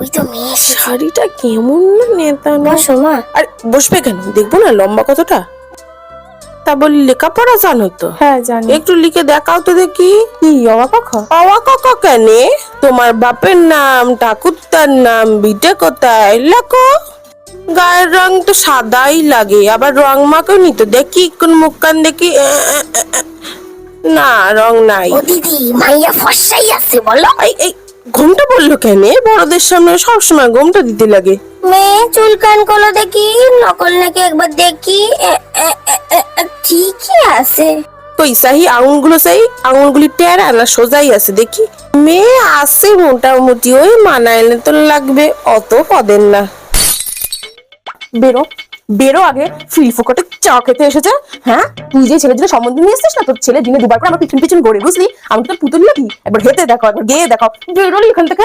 ওই তো মেয়ে শাড়িটা কেমন না নেতানো বসো মা। আর বসবে কেন? দেখব না লম্বা কতটা? তা বলি লেখাপড়া জানো তো। হ্যাঁ জানি। একটু লিখে দেখাও তো দেখি। কি অবাক অবাক কেন? তোমার বাপের নাম ঠাকুরতার নাম বিটে কোথায়? লেখো। গায়ের রং তো সাদাই লাগে আবার রং মাকেও নিত দেখি কোন মুখ কান দেখি। না রং নাই। ও দিদি মাইয়া ফর্সাই আছে বলো। এই ঘুমটা বলল কেন বড়দের সামনে সবসময় ঘুমটা দিতে লাগে। মেয়ে চুল কান করল দেখি নকল নাকি একবার দেখি। ঠিকই আছে। কই সাহি আঙুলগুলো সেই আঙুলগুলি টেরা না সোজাই আছে দেখি। মেয়ে আছে মোটামুটি ওই মানাইলে তো লাগবে অত পদের না। বেরো। বেরো আগে ফিল ফোকটে চা খেতে এসেছে। হ্যাঁ? তুই যে ছেলে জন্য সম্বন্ধে নিয়ে এসছিস না, তোর ছেলে দিনে দুবার করে আমার পিছন পিছন ঘুরে, বুঝলি? আমি তো পুতুল নাকি? একবার হেতে দেখো, একবার গেয়ে দেখো। বেরোলি এখান থেকে।